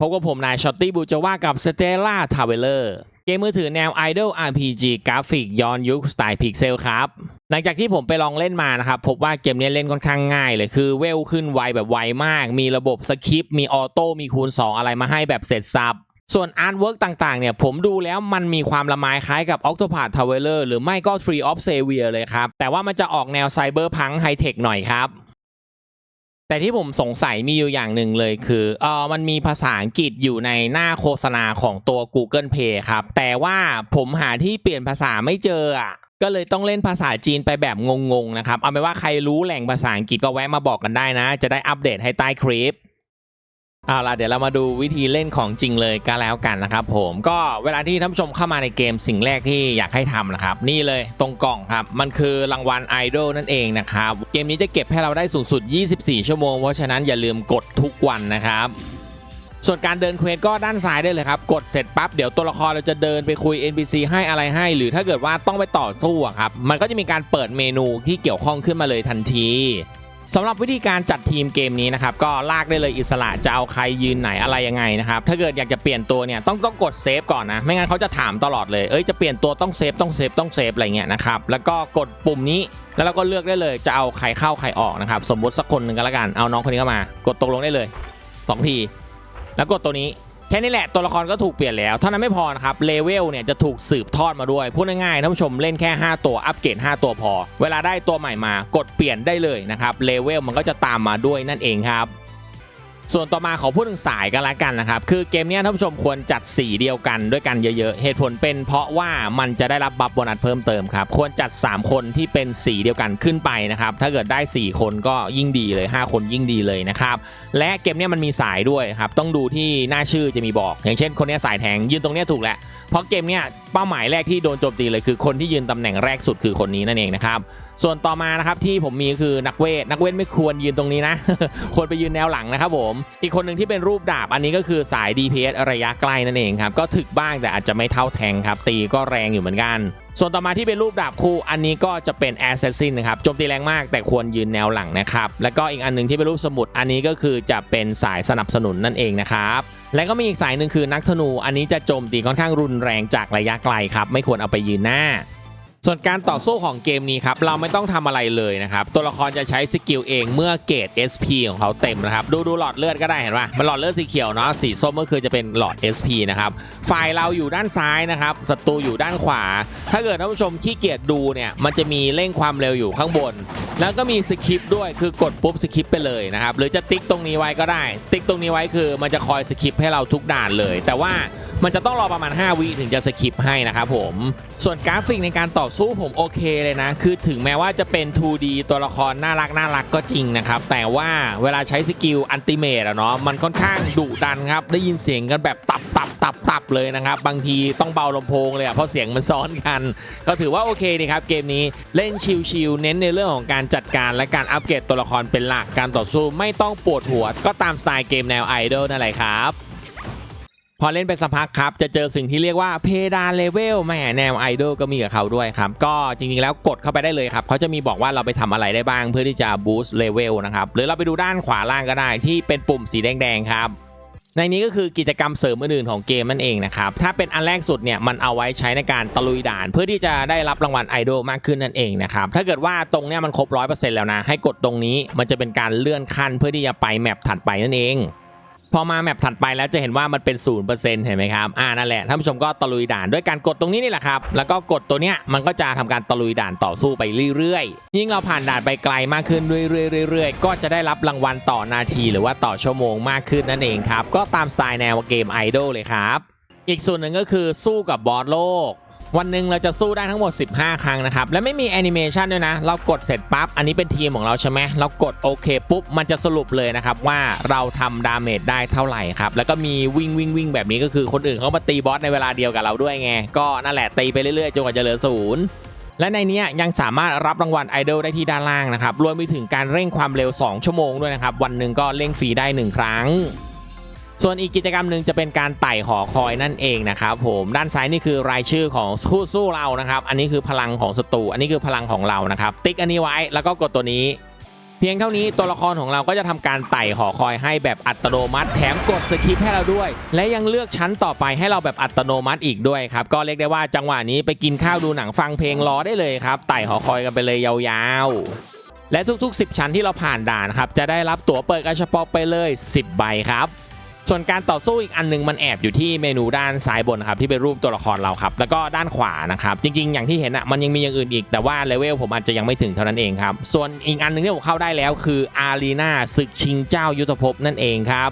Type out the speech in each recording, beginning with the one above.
พบกับผมนายช็อตตี้บูจว่ากับ Stella Traveler เกมมือถือแนว Idol RPG กราฟิกย้อนยุคสไตล์พิกเซลครับ หลังจากที่ผมไปลองเล่นมานะครับ พบว่าเกมนี้เล่นค่อนข้างง่ายเลยคือเวลขึ้นไวแบบไวมาก มีระบบสคริปต์มีออโต้มีคูณ 2 อะไรมาให้แบบเสร็จสับส่วนอาร์ตเวิร์กต่างๆ เนี่ย ผมดูแล้วมันมีความละไมคล้ายกับ Octopath Traveler หรือไม่ก็ Tree of Savior เลยครับ แต่ว่ามันจะออกแนวไซเบอร์พังไฮเทคหน่อยครับ แต่ที่ผมสงสัยมีอยู่อย่างหนึ่งเลยคือเออมันมีภาษาอังกฤษอยู่ในหน้าโฆษณาของตัว Google Play ครับ แต่ว่าผมหาที่เปลี่ยนภาษาไม่เจออะก็เลยต้องเล่นภาษาจีนไปแบบงงๆนะครับ เอาเป็นว่าใครรู้แหล่งภาษาอังกฤษก็แวะมาบอกกันได้นะ จะได้อัปเดตให้ใต้คลิป เอาล่ะเดี๋ยวเรามาดูวิธีเล่นของจริงเลยก็แล้วกันนะครับผมก็เวลาที่ท่านผู้ชมเข้ามาในเกมสิ่งแรกที่อยากให้ทำนะครับ นี่เลยตรงกล่องครับ มันคือรางวัลไอดอลนั่นเองนะครับ เกมนี้จะเก็บให้เราได้สูงสุด 24 ชั่วโมง เพราะฉะนั้นอย่าลืมกดทุกวันนะครับส่วนการเดินเควสก็ด้านซ้ายได้เลยครับ กดเสร็จปั๊บ เดี๋ยวตัวละครเราจะเดินไปคุย NPC ให้อะไรให้ หรือถ้าเกิดว่าต้องไปต่อสู้ครับ มันก็จะมีการเปิดเมนูที่เกี่ยวข้องขึ้นมาเลยทันที สำหรับวิธีการจัดทีมเกมนี้นะครับก็ลากได้เลยอิสระจะเอาใครยืนไหนอะไรยังไงนะครับถ้าเกิดอยากจะเปลี่ยนตัวเนี่ยต้องต้องกดเซฟก่อนนะไม่งั้นเขาจะถามตลอดเลยเอ้ยจะเปลี่ยนตัวต้องเซฟต้องเซฟต้องเซฟอะไรเงี้ยนะครับแล้วก็กดปุ่มนี้แล้วเราก็เลือกได้เลยจะเอาใครเข้าใครออกนะครับสมมติสักคนหนึ่งก็แล้วกันเอาน้องคนนี้เข้ามากดตกลงได้เลยสองทีแล้วกดตัวนี้ แค่นี้แหละตัวละครก็ถูกเปลี่ยนแล้วเท่านั้นไม่พอนะครับเลเวลเนี่ยจะถูกสืบทอดมาด้วยพูดง่ายๆท่านผู้ชมเล่นแค่ 5 ตัวอัปเกรด5 ตัวพอ เวลาได้ตัวใหม่มากดเปลี่ยนได้เลยนะครับเลเวลมันก็จะตามมาด้วยนั่นเองครับ ส่วนต่อมาขอพูดถึงสายกันละกันนะครับ คือเกมนี้ท่านผู้ชมควรจัดสีเดียวกันด้วยกันเยอะๆ เหตุผลเป็นเพราะว่ามันจะได้รับบัฟโบนัสเพิ่มเติมครับ ควรจัด 3 คนที่เป็นสีเดียวกันขึ้นไปนะครับ ถ้าเกิดได้ 4 คนก็ยิ่งดีเลย 5 คนยิ่งดีเลยนะครับ และเกมนี้มันมีสายด้วยครับ ต้องดูที่หน้าชื่อจะมีบอก อย่างเช่น คนนี้สายแทงยืนตรงนี้ถูกแหละ เพราะเกมนี้เป้าหมายแรกที่โดนโจมตีเลยคือคนที่ยืนตำแหน่งแรกสุดคือคนนี้นั่นเองนะครับ ส่วนต่อมานะครับที่ผมมีคือนักเวท นักเวทไม่ควรยืนตรงนี้นะ ควรไปยืนแนวหลังนะครับผม อีกคนหนึ่งที่เป็นรูปดาบอันนี้ก็คือสาย DPS ระยะใกล้นั่นเองครับ ก็ถึกบ้างแต่อาจจะไม่เท่าแทงครับ ตีก็แรงอยู่เหมือนกัน ส่วนต่อมาที่เป็นรูปดาบคู่ อันนี้ก็จะเป็น Assassin นะครับโจมตีแรงมากแต่ควรยืนแนวหลังนะครับแล้วก็อีกอันหนึงที่เป็นรูปสมุดอันนี้ก็คือจะเป็นสายสนับสนุนนั่นเองนะครับและก็มีอีกสายหนึ่งคือนักธนู อันนี้จะโจมตีค่อนข้างรุนแรงจากระยะไกลครับไม่ควรเอาไปยืนหน้า ส่วนการต่อสู้ของเกมนี้ครับเราไม่ต้องทำอะไรเลยนะครับตัวละครจะใช้สกิลเองเมื่อเกรด SP ของเขาเต็มนะครับดูดูหลอดเลือดก็ได้เห็นปะมันหลอดเลือดสีเขียวเนาะสีส้มก็คือจะเป็นหลอด SP นะครับฝ่ายเราอยู่ด้านซ้ายนะครับศัตรูอยู่ด้านขวา ถ้าเกิดท่านผู้ชมขี้เกียจดูเนี่ยมันจะมีเร่งความเร็วอยู่ข้างบน แล้วก็มีสคริปด้วยคือกดปุ๊บสคริปไปเลยนะครับหรือจะติ๊กตรงนี้ไว้ก็ได้ ติ๊กตรงนี้ไว้คือมันจะคอยสคริปให้เราทุกด่านเลย แต่ว่ามันจะต้องรอประมาณ 5 วิถึงจะสคริปให้นะครับผม ส่วนกราฟิกในการต่อสู้ผมโอเคเลยนะ คือถึงแม้ว่าจะเป็น 2D ตัวละครน่ารักน่ารักก็จริงนะครับ แต่ว่าเวลาใช้สกิลอันติเมตอะเนาะมันค่อนข้างดุดันครับ ได้ยินเสียงกันแบบตับตับตับตับเลยนะครับ บางทีต้องเบาลำโพงเลยอะเพราะเสียงมันซ้อนกัน ก็ถือว่าโอเคดีครับเกมนี้เล่นชิลๆเน้นในเรื่องของการจัดการและการอัปเกรดตัวละครเป็นหลักการต่อสู้ไม่ต้องปวดหัวก็ตามสไตล์เกมแนวไอดอลนั่นแหละครับ พอเล่นไปสักพักครับ จะเจอสิ่งที่เรียกว่าเพดานเลเวลแหมแนวไอดอลก็มีกับเขาด้วยครับ ก็จริงๆแล้วกดเข้าไปได้เลยครับเขาจะมีบอกว่าเราไปทำอะไรได้บ้างเพื่อที่จะบูสต์เลเวลนะครับหรือเราไปดูด้านขวาล่างก็ได้ที่เป็นปุ่มสีแดงๆครับในนี้ก็คือกิจกรรมเสริมอื่นๆของเกมนั่นเองนะครับ ถ้าเป็นอันแรกสุดเนี่ยมันเอาไว้ใช้ในการตะลุยด่าน เพื่อที่จะได้รับรางวัลไอดอลมากขึ้นนั่นเองนะครับ ถ้าเกิดว่าตรงเนี้ยมันครบร้อยเปอร์เซ็นต์แล้วนะ ให้กดตรงนี้มันจะเป็นการเลื่อนขั้นเพื่อที่จะไปแมปถัดไปนั่นเอง พอมาแมปถัดไปแล้วจะเห็นว่ามันเป็น0%เห็นไหมครับ อ่านั่นแหละท่านผู้ชมก็ตะลุยด่านด้วยการกดตรงนี้นี่แหละครับ แล้วก็กดตัวเนี้ยมันก็จะทำการตะลุยด่านต่อสู้ไปเรื่อยๆ ยิ่งเราผ่านด่านไปไกลมากขึ้นเรื่อยๆๆ ก็จะได้รับรางวัลต่อนาทีหรือว่าต่อชั่วโมงมากขึ้นนั่นเองครับ ก็ตามสไตล์แนวเกมไอดอลเลยครับ อีกส่วนหนึ่งก็คือสู้กับบอสโลก วันหนึ่งเราจะสู้ได้ทั้งหมด 15 ครั้งนะครับ และไม่มีแอนิเมชันด้วยนะ เรากดเสร็จปั๊บ อันนี้เป็นทีมของเราใช่ไหมเรากดโอเคปุ๊บ มันจะสรุปเลยนะครับว่าเราทำดาเมจได้เท่าไหร่ครับ แล้วก็มีวิ่งวิ่งวิ่งแบบนี้ก็คือคนอื่นเขามาตีบอสในเวลาเดียวกับเราด้วยไง ก็นั่นแหละตีไปเรื่อยๆจนกว่าจะเหลือศูนย์และในนี้ยยังสามารถรับรางวัลไอดอลได้ที่ด้านล่างนะครับ รวมไปถึงการเร่งความเร็ว 2 ชั่วโมงด้วยนะครับ วันหนึ่งก็เร่งฟรีได้ 1 ครั้ง ส่วนอีกกิจกรรมหนึ่งจะเป็นการไต่หอคอยนั่นเองนะครับผมด้านซ้ายนี่คือรายชื่อของคู่สู้เรานะครับ อันนี้คือพลังของศัตรูอันนี้คือพลังของเรานะครับ ติ๊กอันนี้ไว้แล้วก็กดตัวนี้ เพียงเท่านี้ตัวละครของเราก็จะทำการไต่หอคอยให้แบบอัตโนมัติ แถมกดสคริปให้เราด้วย และยังเลือกชั้นต่อไปให้เราแบบอัตโนมัติอีกด้วยครับก็เรียกได้ว่าจังหวะนี้ไปกินข้าวดูหนังฟังเพลงรอได้เลยครับไต่หอคอยกันไปเลยยาวๆและทุกๆ 10 ชั้นที่เราผ่านด่านครับจะได้รับตั๋วเปิดกระชับปอกไปเลย 10 ใบครับ ส่วนการต่อสู้อีกอันหนึงมันแอบอยู่ที่เมนูด้านซ้ายบนนะครับที่เป็นรูปตัวละครเราครับแล้วก็ด้านขวานะครับจริงๆ อย่างที่เห็นอะมันยังมีอย่างอื่นอีกแต่ว่าเลเวลผมอาจจะยังไม่ถึงเท่านั้นเองครับส่วนอีกอันหนึงที่ผมเข้าได้แล้วคืออารีนาศึกชิงเจ้ายุทธภพนั่นเองครับ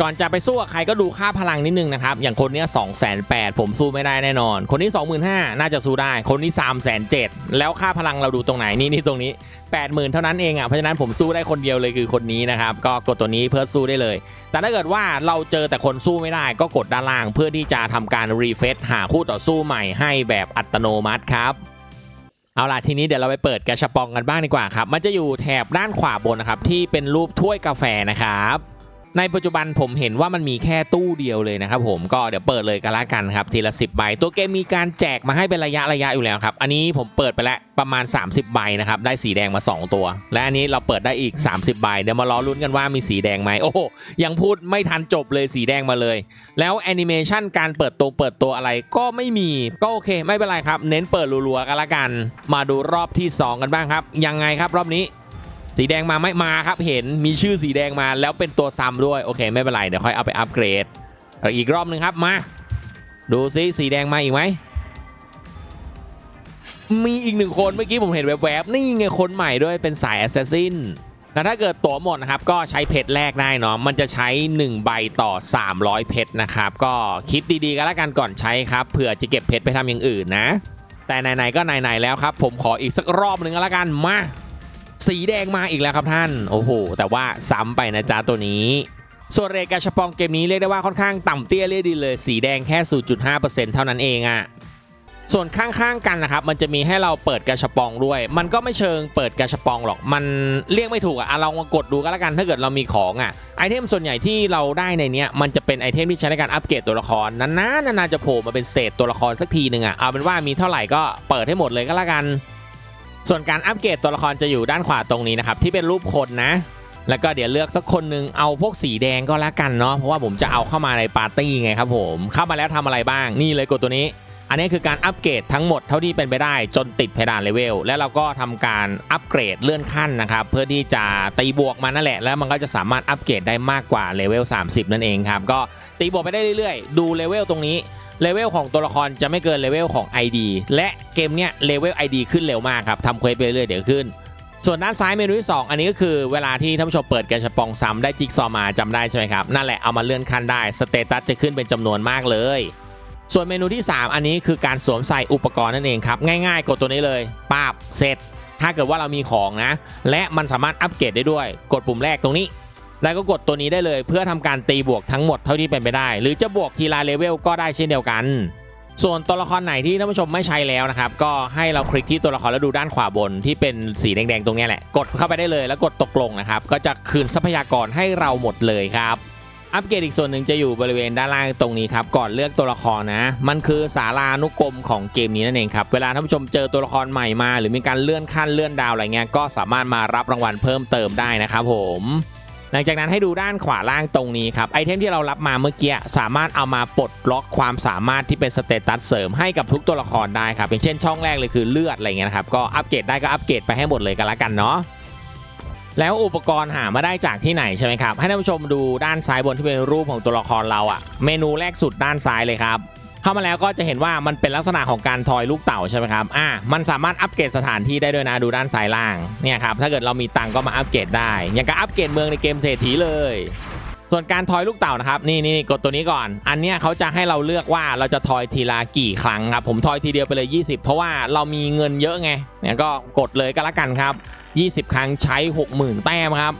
ก่อนจะไปสู้กับใครก็ดูค่าพลังนิดนึงนะครับ อย่างคนนี้2 8 0 0 0ผมสู้ไม่ได้แน่นอน คนนี้25,000น่าจะสู้ได้ คนนี้3 7 0 0 0แล้วค่าพลังเราดูตรงไหนนี่นี่ตรงนี้80,000เท่านั้นเองอะเพราะฉะนั้นผมสู้ได้คนเดียวเลยคือคนนี้นะครับ ก็กดตัวนี้เพื่อสู้ได้เลย แต่ถ้าเกิดว่าเราเจอแต่คนสู้ไม่ได้ก็กดด้านล่างเพื่อที่จะทำการรีเฟซหาคู่ต่อสู้ใหม่ให้แบบอัตโนมัติครับเอาล่ะทีนี้เดี๋ยวเราไปเปิดกระชับปองกันบ้างดีกว่าครับ มันจะอยู่แถบด้านขวาบนนะครับที่เป็นรูปถ้วยกาแฟนะครับ ในปัจจุบันผมเห็นว่ามันมีแค่ตู้เดียวเลยนะครับผมก็เดี๋ยวเปิดเลยกันละกันครับทีละ10ใบตัวเกมมีการแจกมาให้เป็นระยะระยะอยู่แล้วครับอันนี้ผมเปิดไปแล้วประมาณ 30 ใบนะครับได้สีแดงมา 2 ตัว และอันนี้เราเปิดได้อีก 30 ใบเดี๋ยวมารอลุ้นกันว่ามีสีแดงไหมโอ้ยังพูดไม่ทันจบเลยสีแดงมาเลย แล้วแอนิเมชันการเปิดตัวเปิดตัวอะไรก็ไม่มีก็โอเค ไม่เป็นไรครับ เน้นเปิดรัวๆกันละกัน มาดูรอบที่ 2 กันบ้างครับ ยังไงครับรอบนี้ สีแดงมาไม่มาครับเห็นมีชื่อสีแดงมาแล้วเป็นตัวซ้ำด้วยโอเคไม่เป็นไรเดี๋ยวค่อยเอาไปอัปเกรดอีกรอบหนึ่งครับมาดูซิสีแดงมาอีกไหมมีอีกหนึ่งคนเมื่อกี้ผมเห็นแวบๆนี่ไงคนใหม่ด้วยเป็นสายแอสซัสซินแล้วถ้าเกิดตั๋วหมดนะครับก็ใช้เพชรแรกได้เนาะมันจะใช้ 1 ใบต่อ 300 เพชรนะครับ ก็คิดดีๆกันแล้วกันก่อนใช้ครับเผื่อจะเก็บเพชรไปทำอย่างอื่นนะ แต่ไหนๆก็ไหนๆแล้วครับ ผมขออีกสักรอบหนึ่งก็แล้วกันมา สีแดงมาอีกแล้วครับท่าน โอ้โห แต่ว่าซ้ำไปนะจ๊ะตัวนี้ส่วนเรกาชปองเกมนี้เรียกได้ว่าค่อนข้างต่ำเตี้ยเรียดีเลย สีแดงแค่ 0.5%เท่านั้นเองอะส่วนข้างๆกันนะครับมันจะมีให้เราเปิดกาชปองด้วย มันก็ไม่เชิงเปิดกาชปองหรอก มันเรียกไม่ถูกอะ่ะเรามากดดูก็แล้วกันถ้าเกิดเรามีของอะไอเทมส่วนใหญ่ที่เราได้ในเนี้ยมันจะเป็นไอเทมที่ใช้ในการอัปเกรดตัวละครนานๆนานๆจะโผล่มาเป็นเศษตัวละครสักทีหนึ่งอะเอาเป็นว่ามีเท่าไหร่ก็เปิดให้หมดเลยก็แล้วกัน ส่วนการอัปเกรดตัวละครจะอยู่ด้านขวาตรงนี้นะครับที่เป็นรูปคนนะ แล้วก็เดี๋ยวเลือกสักคนหนึ่งเอาพวกสีแดงก็แล้วกันเนาะเพราะว่าผมจะเอาเข้ามาในปาร์ตี้ไงครับผมเข้ามาแล้วทำอะไรบ้างนี่เลยกดตัวนี้ อันนี้คือการอัปเกรดทั้งหมดเท่าที่เป็นไปได้จนติดเพดานเลเวลและเราก็ทำการอัปเกรดเลื่อนขั้นนะครับเพื่อที่จะตีบวกมันนั่นแหละ แล้วมันก็จะสามารถอัปเกรดได้มากกว่าเลเวล30 นั่นเองครับก็ตีบวกไปได้เรื่อยๆ ดูเลเวลตรงนี้ เลเวลของตัวละครจะไม่เกินเลเวลของ ID และเกมเนี้ยเลเวล ID ขึ้นเร็วมากครับทำเควสไปเรื่อยเดี๋ยวขึ้น ส่วนด้านซ้ายเมนูที่ 2 อันนี้ก็คือเวลาที่ท่านผู้ชมเปิดแกชปองซ้ำได้จิ๊กซอมาจำได้ใช่ไหมครับ นั่นแหละเอามาเลื่อนขั้นได้สเตตัสจะขึ้นเป็นจำนวนมากเลย ส่วนเมนูที่ 3 อันนี้คือการสวมใส่อุปกรณ์นั่นเองครับง่ายๆ กดตัวนี้เลยป้าบเสร็จ ถ้าเกิดว่าเรามีของนะ และมันสามารถอัปเกรดได้ด้วย กดปุ่มแรกตรงนี้ แล้วก็กดตัวนี้ได้เลย เพื่อทำการตีบวกทั้งหมดเท่าที่เป็นไปได้ หรือจะบวกทีละเลเวลก็ได้เช่นเดียวกัน ส่วนตัวละครไหนที่ท่านผู้ชมไม่ใช้แล้วนะครับ ก็ให้เราคลิกที่ตัวละครแล้วดูด้านขวาบนที่เป็นสีแดงๆตรงนี้แหละ กดเข้าไปได้เลยแล้วกดตกลงนะครับ ก็จะคืนทรัพยากรให้เราหมดเลยครับอัปเกรดอีกส่วนหนึ่งจะอยู่บริเวณด้านล่างตรงนี้ครับก่อนเลือกตัวละครนะ มันคือสารานุกรมของเกมนี้นั่นเองครับเวลาท่านผู้ชมเจอตัวละครใหม่มา หรือมีการเลื่อนขั้นเลื่อนดาวอะไรเงี้ยก็สามารถมารับรางวัลเพิ่มเติมได้นะครับผม หลังจากนั้นให้ดูด้านขวาล่างตรงนี้ครับไอเทมที่เรารับมาเมื่อกี้สามารถเอามาปลดล็อกความสามารถที่เป็นสเตตัสเสริมให้กับทุกตัวละครได้ครับอย่างเช่นช่องแรกเลยคือเลือดอะไรเงี้ยนะครับก็อัปเกรดได้ก็อัปเกรดไปให้หมดเลยกันละกันเนาะแล้วอุปกรณ์หามาได้จากที่ไหนใช่ไหมครับให้ท่านผู้ชมดูด้านซ้ายบนที่เป็นรูปของตัวละครเราอะเมนูแรกสุดด้านซ้ายเลยครับ เข้ามาแล้วก็จะเห็นว่ามันเป็นลักษณะของการทอยลูกเต่าใช่ไหมครับอ่ามันสามารถอัปเกรดสถานที่ได้ด้วยนะดูด้านซ้ายล่างเนี่ยครับถ้าเกิดเรามีตังก็มาอัปเกรดได้ อย่างกับอัปเกรดเมืองในเกมเศรษฐีเลย ส่วนการทอยลูกเต่านะครับนี่นี่กดตัวนี้ก่อน อันเนี้ยเขาจะให้เราเลือกว่าเราจะทอยทีละกี่ครั้งครับผมทอยทีเดียวไปเลย 20 เพราะว่าเรามีเงินเยอะไงเนี่ยก็กดเลยก็แล้วกันครับ 20 ครั้งใช้ 60,000 แต้มครับ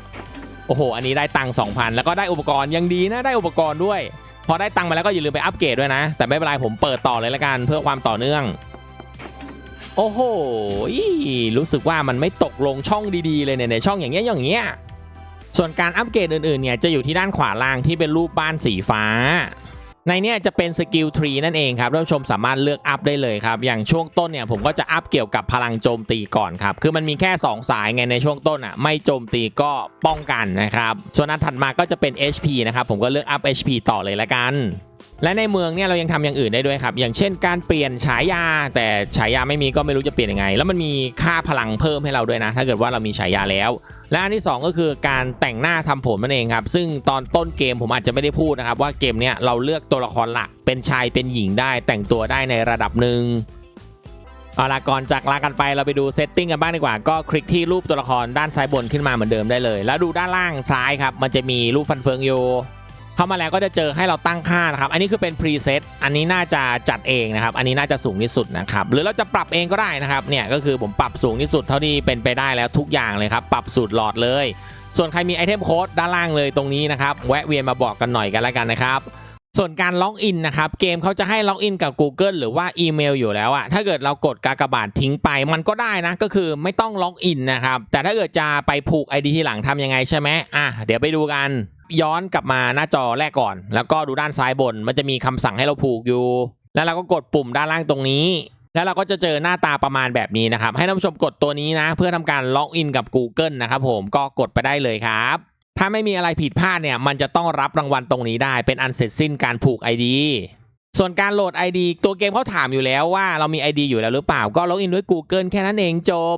โอ้โห อันนี้ได้ตังค์2,000 แล้วก็ได้อุปกรณ์ยังดีนะได้อุปกรณ์ด้วย พอได้ตังค์มาแล้วก็อย่าลืมไปอัปเกรดด้วยนะ แต่ไม่เป็นไรผมเปิดต่อเลยละกันเพื่อความต่อเนื่อง โอ้โหอีรู้สึกว่ามันไม่ตกลงช่องดีๆเลยเนี่ยในช่องอย่างเงี้ยอย่างเงี้ยส่วนการอัปเกรดอื่นๆเนี่ยจะอยู่ที่ด้านขวาล่างที่เป็นรูปบ้านสีฟ้า ในเนี้ยจะเป็นสกิลทรีนั่นเองครับท่านผู้ชมสามารถเลือกอัพได้เลยครับ อย่างช่วงต้นเนี่ยผมก็จะอัพเกี่ยวกับพลังโจมตีก่อนครับ คือมันมีแค่ 2 สายไงในช่วงต้นอะไม่โจมตีก็ป้องกันนะครับ ส่วนอันถัดมาก็จะเป็น HP นะครับผมก็เลือกอัพ HP ต่อเลยละกัน และในเมืองเนี่ยเรายังทำอย่างอื่นได้ด้วยครับอย่างเช่นการเปลี่ยนฉายา แต่ฉายาไม่มีก็ไม่รู้จะเปลี่ยนยังไง แล้วมันมีค่าพลังเพิ่มให้เราด้วยนะ ถ้าเกิดว่าเรามีฉายาแล้ว และอันที่ 2 ก็คือการแต่งหน้าทำผมนั่นเองครับซึ่งตอนต้นเกมผมอาจจะไม่ได้พูดนะครับว่าเกมเนี้ยเราเลือกตัวละครหลักเป็นชายเป็นหญิงได้ แต่งตัวได้ในระดับหนึ่งเอาละก่อนจากลากันไปเราไปดูเซตติ้งกันบ้างดีกว่า ก็คลิกที่รูปตัวละครด้านซ้ายบนขึ้นมาเหมือนเดิมได้เลย แล้วดูด้านล่างซ้ายครับมันจะมีรูปฟันเฟืองอยู่ เข้ามาแล้วก็จะเจอให้เราตั้งค่านะครับ อันนี้คือเป็นพรีเซตอันนี้น่าจะจัดเองนะครับ อันนี้น่าจะสูงที่สุดนะครับ หรือเราจะปรับเองก็ได้นะครับ เนี่ยก็คือผมปรับสูงที่สุดเท่าที่เป็นไปได้แล้วทุกอย่างเลยครับ ปรับสูตรหลอดเลย ส่วนใครมีไอเทมโค้ดด้านล่างเลยตรงนี้นะครับ แวะเวียนมาบอกกันหน่อยกันแล้วกันนะครับส่วนการล็อกอินนะครับเกมเขาจะให้ล็อกอินกับ Google หรือว่าอีเมลอยู่แล้วอะถ้าเกิดเรากดกากบาททิ้งไป มันก็ได้นะก็คือไม่ต้องล็อกอินนะครับแต่ถ้าเกิดจะไปผูก ID ทีหลังทำยังไงใช่ไหมอะเดี๋ยวไปดูกัน ย้อนกลับมาหน้าจอแรกก่อน แล้วก็ดูด้านซ้ายบน มันจะมีคำสั่งให้เราผูกอยู่ แล้วเราก็กดปุ่มด้านล่างตรงนี้ แล้วเราก็จะเจอหน้าตาประมาณแบบนี้นะครับ ให้ท่านผู้ชมกดตัวนี้นะ เพื่อทำการล็อกอินกับ Google นะครับผมก็กดไปได้เลยครับถ้าไม่มีอะไรผิดพลาดเนี่ย มันจะต้องรับรางวัลตรงนี้ได้เป็นอันเสร็จสิ้นการผูก ID ส่วนการโหลด ID ตัวเกมเขาถามอยู่แล้วว่าเรามี ID อยู่แล้วหรือเปล่า ก็ล็อกอินด้วย Google แค่นั้นเองจบ